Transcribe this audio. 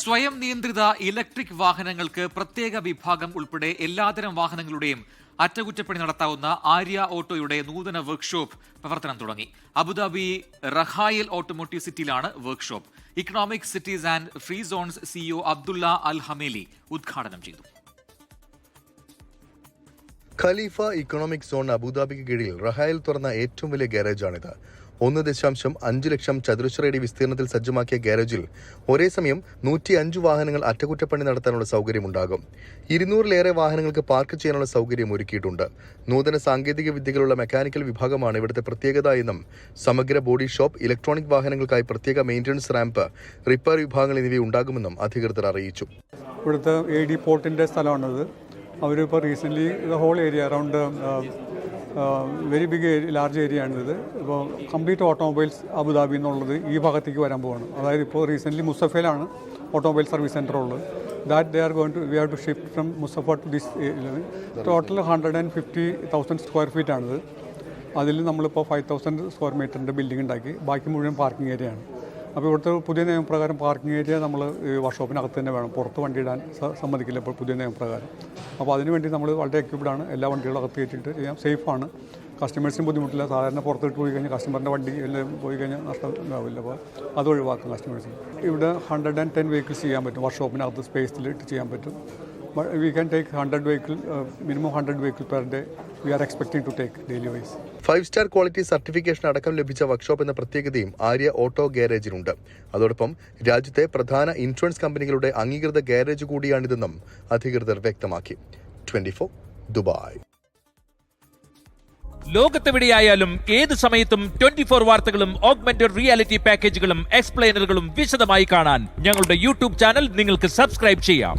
സ്വയം നിയന്ത്രിത ഇലക്ട്രിക് വാഹനങ്ങൾക്ക് പ്രത്യേക വിഭാഗം ഉൾപ്പെടെ എല്ലാതരം വാഹനങ്ങളുടെയും അറ്റകുറ്റപ്പണി നടത്താവുന്ന ആര്യ ഓട്ടോയുടെ നൂതന വർക്ക്ഷോപ്പ് പ്രവർത്തനം തുടങ്ങി. Abu Dhabi Rahayel automotive സിറ്റിയിലാണ് workshop economic cities and free zones CEO Abdullah Al Hameli ഉദ്ഘാടനം ചെയ്തു. ഖലീഫ ഇക്കണോമിക് സോൺ അബുദാബിക്ക് കീഴിൽ റഹായിൽ തുറന്ന ഏറ്റവും വലിയ ഗാരേജാണിത്. ഒന്ന് ദശാംശം അഞ്ച് ലക്ഷം ചതുരശ്രയടി വിസ്തീർണത്തിൽ സജ്ജമാക്കിയ ഗാരേജിൽ ഒരേ സമയം നൂറ്റി അഞ്ച് വാഹനങ്ങൾ അറ്റകുറ്റപ്പണി നടത്താനുള്ള സൗകര്യമുണ്ടാകും. ഇരുന്നൂറിലേറെ വാഹനങ്ങൾക്ക് പാർക്ക് ചെയ്യാനുള്ള സൗകര്യം ഒരുക്കിയിട്ടുണ്ട്. നൂതന സാങ്കേതിക വിദ്യകളുള്ള മെക്കാനിക്കൽ വിഭാഗമാണ് ഇവിടുത്തെ പ്രത്യേകത എന്നും സമഗ്ര ബോഡി ഷോപ്പ് ഇലക്ട്രോണിക് വാഹനങ്ങൾക്കായി പ്രത്യേക മെയിന്റനൻസ് റാമ്പ് റിപ്പയർ വിഭാഗങ്ങൾ എന്നിവ ഉണ്ടാകുമെന്നും അധികൃതർ അറിയിച്ചു. ഇവിടുത്തെ എ ഡി പോർട്ടിന്റെ സ്ഥലമാണിത്. അവരിപ്പോൾ recently the whole area around very big area large area ആണിത്. ഇപ്പോൾ കംപ്ലീറ്റ് ഓട്ടോമൊബൈൽസ് അബുദാബി എന്നുള്ളത് ഈ ഭാഗത്തേക്ക് വരാൻ പോവാണ്. അതായത് ഇപ്പോൾ റീസെന്റ്ലി മുസഫയിലാണ് ഓട്ടോമൊബൈൽ സർവീസ് സെന്റർ ഉള്ളത്. That they are going to we have to shift from Mussafah to this total hundred and fifty thousand square feet ആണിത്. അതിൽ നമ്മളിപ്പോൾ ഫൈവ് തൗസൻഡ് സ്ക്വയർ മീറ്ററിന്റെ ബിൽഡിംഗ് ഉണ്ടാക്കി. ബാക്കി മുഴുവൻ പാർക്കിംഗ് ഏരിയ ആണ്. അപ്പോൾ ഇവിടുത്തെ പുതിയ നിയമപ്രകാരം പാർക്കിംഗ് ഏരിയ നമ്മൾ വർക്ക്ഷോപ്പിനകത്ത് തന്നെ വേണം. പുറത്ത് വണ്ടി ഇടാൻ സമ്മതിക്കില്ല ഇപ്പോൾ പുതിയ നിയമപ്രകാരം. അപ്പോൾ അതിനുവേണ്ടി നമ്മൾ വളരെ ആണ്. എല്ലാ വണ്ടികളും അകത്ത് കയറ്റിയിട്ട് ചെയ്യാം. സേഫാണ് കസ്റ്റമേഴ്സിന് ബുദ്ധിമുട്ടില്ല. സാധാരണ പുറത്തിട്ട് പോയി കഴിഞ്ഞാൽ കസ്റ്റമറിന്റെ വണ്ടി പോയി കഴിഞ്ഞാൽ നഷ്ടം ഉണ്ടാവില്ല. അപ്പോൾ അത് ഒഴിവാക്കും കസ്റ്റമേഴ്സിന് ഇവിടെ ഹൺഡ്രഡ് ആൻഡ് ടെൻ വെഹിക്കിൾസ് ചെയ്യാൻ പറ്റും. വർക്ക്ഷോപ്പിനകത്ത് സ്പേസിൽ ഇട്ട് ചെയ്യാൻ പറ്റും. We can take hundred vehicle minimum hundred vehicle per day we are expecting to take daily wise five star quality certification അടക്കം ലഭിച്ച വർക്ക്ഷോപ്പ് എന്ന പ്രത്യേകതയും ആര്യ ഓട്ടോ ഗാരേജിനുണ്ട് അതോടൊപ്പം രാജ്യത്തെ പ്രധാന ഇൻഷുറൻസ് കമ്പനികളുടെ അംഗീകൃത ഗാരേജ് കൂടിയാണിതെന്നും അധികൃതർ വ്യക്തമാക്കി. Twenty four Dubai. ലോകത്തെവിടെയായാലും ഏത് സമയത്തും ട്വന്റി ഫോർ വാർത്തകളും ഓഗ്മെന്റഡ് റിയാലിറ്റി പാക്കേജുകളും എക്സ്പ്ലെയിനറുകളും വിശദമായി കാണാൻ ഞങ്ങളുടെ യൂട്യൂബ് ചാനൽ നിങ്ങൾക്ക് സബ്സ്ക്രൈബ് ചെയ്യാം.